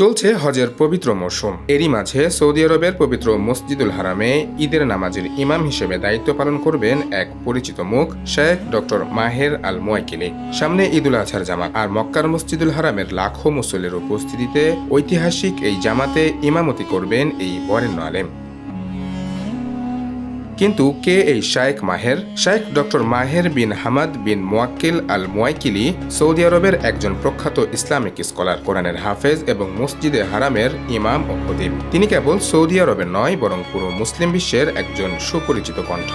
চলছে হজের পবিত্র মৌসুম। এরই মাঝে সৌদি আরবের পবিত্র মসজিদুল হারামে ঈদের নামাজের ইমাম হিসেবে দায়িত্ব পালন করবেন এক পরিচিত মুখ, শেখ ডক্টর মাহের আল মোয়াকিলি সামনে ঈদুল আজহার জামাত আর মক্কার মসজিদুল হারামের লাখো মুসল্লির উপস্থিতিতে ঐতিহাসিক এই জামাতে ইমামতি করবেন এই বরেণ্য আলেম। কিন্তু কে এই sheikh Maher? Sheikh doctor Maher bin Hamad bin Muaqqil al Muaiqly Saudi আরবের একজন প্রখ্যাত ইসলামিক স্কলার, কোরআনের হাফেজ এবং মসজিদে হারামের ইমাম ও খতিব। তিনি কেবল সৌদি আরবের নয়, বরং পুরো মুসলিম বিশ্বের একজন সুপরিচিত কণ্ঠ।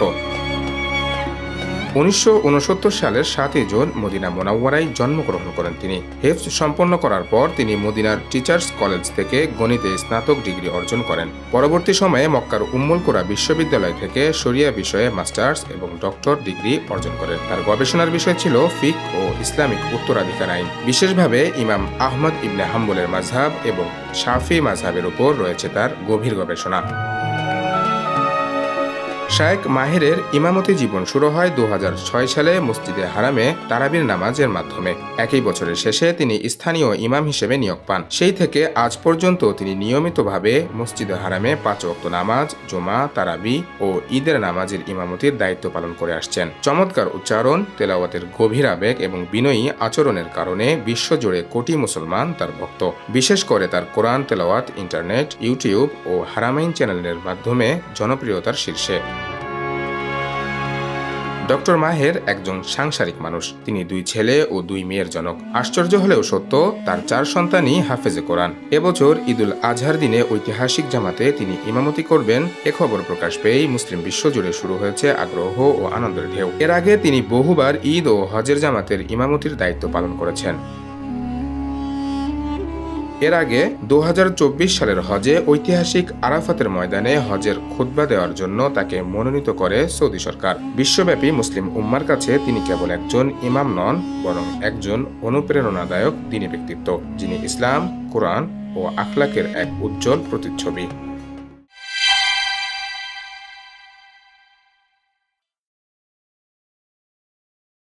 উনিশশো উনসত্তর সালের সাতই জুন মদিনা মোনাওয়ারায় জন্মগ্রহণ করেন তিনি। হেফজ সম্পন্ন করার পর তিনি মদিনার টিচার্স কলেজ থেকে গণিতে স্নাতক ডিগ্রি অর্জন করেন। পরবর্তী সময়ে মক্কার উম্মুল কোরা বিশ্ববিদ্যালয় থেকে শরিয়া বিষয়ে মাস্টার্স এবং ডক্টর ডিগ্রি অর্জন করেন। তার গবেষণার বিষয় ছিল ফিক ও ইসলামিক উত্তরাধিকার আইন। বিশেষভাবে ইমাম আহমদ ইবনে হাম্বলের মাঝহাব এবং শাফি মাঝহাবের উপর রয়েছে তার গভীর গবেষণা। শায়েক মাহেরের ইমামতি জীবন শুরু হয় দু হাজার ছয় সালে মসজিদে হারামে তারাবির নামাজের মাধ্যমে। একই বছরের শেষে তিনি স্থানীয় ইমাম হিসেবে নিয়োগ পান। সেই থেকে আজ পর্যন্ত তিনি নিয়মিতভাবে মসজিদে হারামে পাঁচ ওয়াক্ত নামাজ, জুমা, তারাবি ও ঈদের নামাজের ইমামতির দায়িত্ব পালন করে আসছেন। চমৎকার উচ্চারণ, তেলাওয়াতের গভীর আবেগ এবং বিনয়ী আচরণের কারণে বিশ্বজুড়ে কোটি মুসলমান তার ভক্ত। বিশেষ করে তার কোরআন, তেলাওয়াত, ইন্টারনেট, ইউটিউব ও হারামাইন চ্যানেলের মাধ্যমে জনপ্রিয়তার শীর্ষে। ডক্টর মাহের একজন সাংসারিক মানুষ। তিনি দুই ছেলে ও দুই মেয়ের জনক। আশ্চর্য হলেও সত্য, তার চার সন্তানই হাফেজে কোরআন। এবছর ঈদুল আজহার দিনে ঐতিহাসিক জামাতে তিনি ইমামতি করবেন। এ খবর প্রকাশ পেয়েই মুসলিম বিশ্বজুড়ে শুরু হয়েছে আগ্রহ ও আনন্দের ঢেউ। এর আগে তিনি বহুবার ঈদ ও হজের জামাতের ইমামতির দায়িত্ব পালন করেছেন। এর আগে দু হাজার চব্বিশ সালের হজে ঐতিহাসিক আরাফাতের ময়দানে হজের খুদ্া দেওয়ার জন্য তাকে মনোনীত করে সৌদি সরকার। বিশ্বব্যাপী মুসলিম উম্মার কাছে তিনি কেবল একজন ইমাম নন, বরং একজন অনুপ্রেরণাদায়ক দিনী ব্যক্তিত্ব, যিনি ইসলাম, কোরআন ও আখলাকের এক উজ্জ্বল প্রতিচ্ছবি।